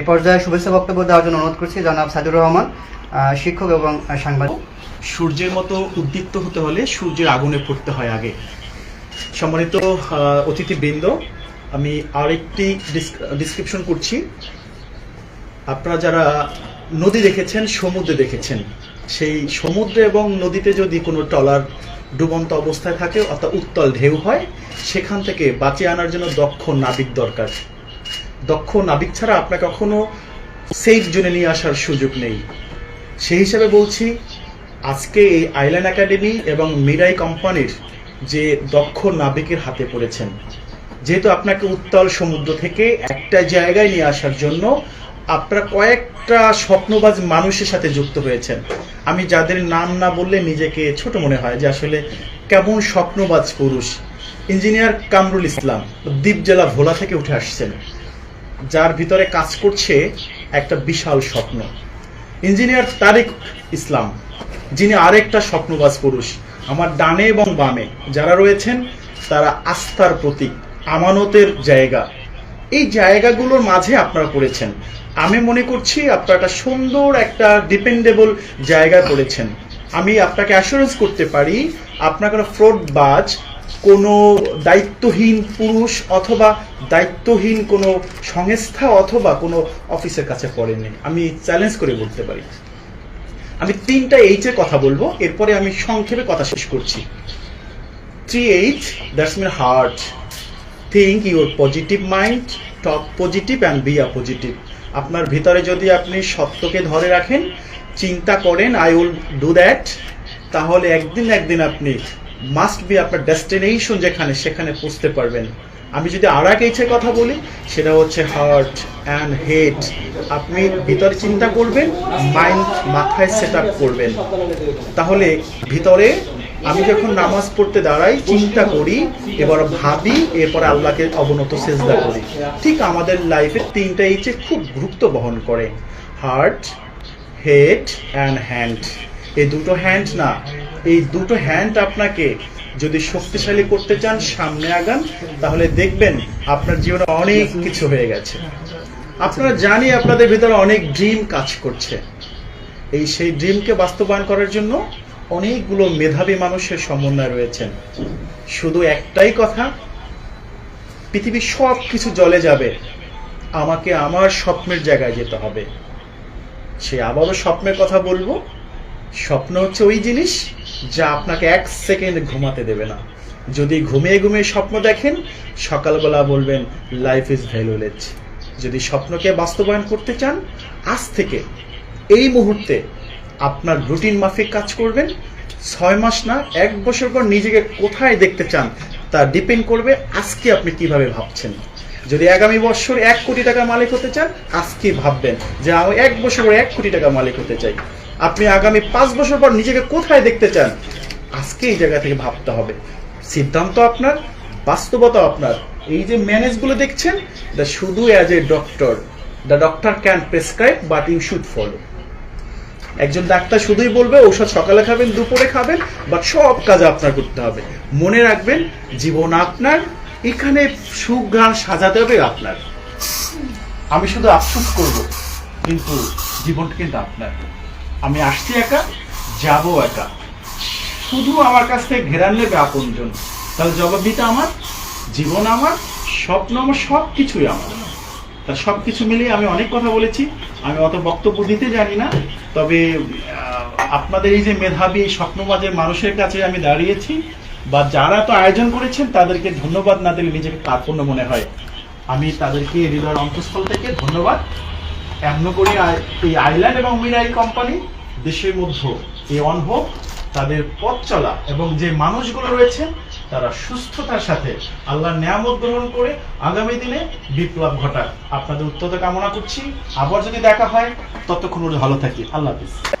এ পর্যায়ে শুভেচ্ছা বক্তব্য দেওয়ার জন্য অনুরোধ করছি, জনাব সাদুর রহমান শিক্ষক এবং সাংবাদিক। সূর্যের মতো উদ্দীপ্ত হতে হলে সূর্যের আগুনে পড়তে হয় আগে। সম্মানিত অতিথিবৃন্দ, আমি আরেকটি ডিসক্রিপশন করছি। আপনারা যারা নদী দেখেছেন, সমুদ্রে দেখেছেন, সেই সমুদ্রে এবং নদীতে যদি কোনো টলার ডুবন্ত অবস্থায় থাকে অর্থাৎ উত্তল ঢেউ হয়, সেখান থেকে বাঁচিয়ে আনার জন্য দক্ষ নাবিক দরকার। দক্ষ নাবিক ছাড়া আপনাকে কখনো সেফ জোনে নিয়ে আসার সুযোগ নেই। সেই হিসাবে বলছি, আজকে এই আইল্যান্ড একাডেমি এবং মিরাই কোম্পানির যে দক্ষ নাবিকের হাতে পড়েছেন, যেহেতু আপনাকে উত্তাল সমুদ্র থেকে একটা জায়গায় নিয়ে আসার জন্য আপনারা কয়েকটা স্বপ্নবাজ মানুষের সাথে যুক্ত হয়েছেন। আমি যাদের নাম না বললে নিজেকে ছোট মনে হয় যে আসলে কেমন স্বপ্নবাজ পুরুষ। ইঞ্জিনিয়ার কামরুল ইসলাম দ্বীপ জেলা ভোলা থেকে উঠে আসছেন। যার ভিতরে কাজ করছে একটা বিশাল স্বপ্ন। ইঞ্জিনিয়ার তারিক ইসলাম, যিনি আরেকটা স্বপ্নবাজ পুরুষ, আমার ডানে এবং বামে। যারা রয়েছেন, তারা আস্থার প্রতীক, আমানতের জায়গা। এই জায়গাগুলোর মাঝে আপনারা পড়েছেন। আমি মনে করছি আপনারা একটা সুন্দর একটা ডিপেন্ডেবল জায়গায় পড়েছেন। আমি আপনাকে অ্যাসুরেন্স করতে পারি, আপনার কোনো ফ্রড বাজ কোনো দায়িত্বহীন পুরুষ অথবা দায়িত্বহীন কোনো সংস্থা অথবা কোনো অফিসের কাছে পড়েনি আমি চ্যালেঞ্জ করে বলতে পারি। আমি তিনটা এইচ এর কথা বলব, এরপরে আমি সংক্ষেপে কথা শেষ করছি। Three H that's mean heart think your positive mind talk positive and be a positive আপনার ভিতরে যদি আপনি সত্যকে ধরে রাখেন, চিন্তা করেন আই উইল ডু দ্যাট তাহলে একদিন একদিন আপনি মাস্ট বি আপনার ডেস্টিনেশন যেখানে, সেখানে পৌঁছতে পারবেন। আমি যদি আর এক এইচের কথা বলি, সেটা হচ্ছে হার্ট অ্যান্ড হেড আপনি ভিতরে চিন্তা করবেন মাইন্ড মাথায় সেট আপ করবেন। তাহলে ভিতরে আমি যখন নামাজ পড়তে দাঁড়াই, চিন্তা করি, এবার ভাবি, এরপর আল্লাহকে অবনত সেজদা করি। ঠিক আমাদের লাইফে তিনটা এইচে খুব গুরুত্ব বহন করে। হার্ট হেড অ্যান্ড হ্যান্ড এই দুটো হ্যান্ড না এই দুটো হ্যান্ড আপনাকে যদি শক্তিশালী করতে চান, সামনে আগান, তাহলে দেখবেন আপনার জীবনে অনেক কিছু হয়ে গেছে। আপনারা জানি আপনাদের ভিতরে অনেক ড্রিম কাজ করছে। এই সেই ড্রিমকে বাস্তবায়ন করার জন্য অনেকগুলো মেধাবী মানুষের সমন্বয় রয়েছেন। শুধু একটাই কথা, পৃথিবীর সব কিছু জলে যাবে। আমাকে আমার স্বপ্নের জায়গায় যেতে হবে। সে আবারও স্বপ্নের কথা বলব। স্বপ্ন হচ্ছে ওই জিনিস যা আপনাকে এক সেকেন্ড ঘুমাতে দেবে না। যদি ঘুমিয়ে ঘুমিয়ে স্বপ্ন দেখেন, সকালবেলা বলবেন লাইফ ইজ ভ্যালুলেজ যদি স্বপ্নকে বাস্তবায়ন করতে চান, আজ থেকে এই মুহূর্তে আপনার রুটিন মাফিক কাজ করবেন। ছয় মাস না, এক বছর পর নিজেকে কোথায় দেখতে চান, তা ডিপেন্ড করবে আজকে আপনি কীভাবে ভাবছেন। যদি আগামী বছর এক কোটি টাকা মালিক হতে চান, আজকে ভাববেন যে আমি এক বছর পর এক কোটি টাকা মালিক হতে চাই। আপনি আগামী পাঁচ বছর পর নিজেকে কোথায় দেখতে চান? আজকে এই জায়গা থেকে ভাবতে হবে। সিদ্ধান্ত আপনার, বাস্তবতা আপনার। এই যে ম্যানেজগুলো দেখছেন দ্য শুধু as a doctor the doctor can prescribe but you should follow একজন ডাক্তার শুধুই বলবে, ঔষধ সকালে খাবেন, দুপুরে খাবেন বাট সব কাজ আপনার করতে হবে। মনে রাখবেন, জীবন আপনার, এখানে সুখ গান সাজাতে হবে আপনার। আমি শুধু আফসোস করব, কিন্তু জীবনটা কিন্তু আপনার। আমি আসছি একা, যাব একা। শুধু আমার কাছ থেকে ঘেরান নেবে আপনজন। তাহলে জবাবদিটা আমার, জীবন আমার, স্বপ্ন আমার সব কিছুই আমার। তা সব কিছু মিলিয়ে আমি অনেক কথা বলেছি, আমি অত বক্তব্য দিতে জানি না, তবে আপনাদের এই যে মেধাবী এই স্বপ্নবাজের মানুষের কাছে আমি দাঁড়িয়েছি, বা যারা তো আয়োজন করেছেন, তাদেরকে ধন্যবাদ না দিলে নিজেকে কার্পণ্য মনে হয়। আমি তাদেরকে হৃদয়ের অন্তঃস্থল থেকে ধন্যবাদ। এমন করে এই আইল্যান্ড এবং মিনাইল কোম্পানি দেশের মধ্যে এই অনভ তাদের পথ চলা এবং যে মানুষগুলো রয়েছে, তারা সুস্থতার সাথে আল্লাহর নিয়ামত গ্রহণ করে আগামী দিনে বিপ্লব ঘটায় আপনাদের উত্তরতা কামনা করছি। আবার যদি দেখা হয়, ততক্ষণ ভালো থাকি আল্লাহ হাফিজ।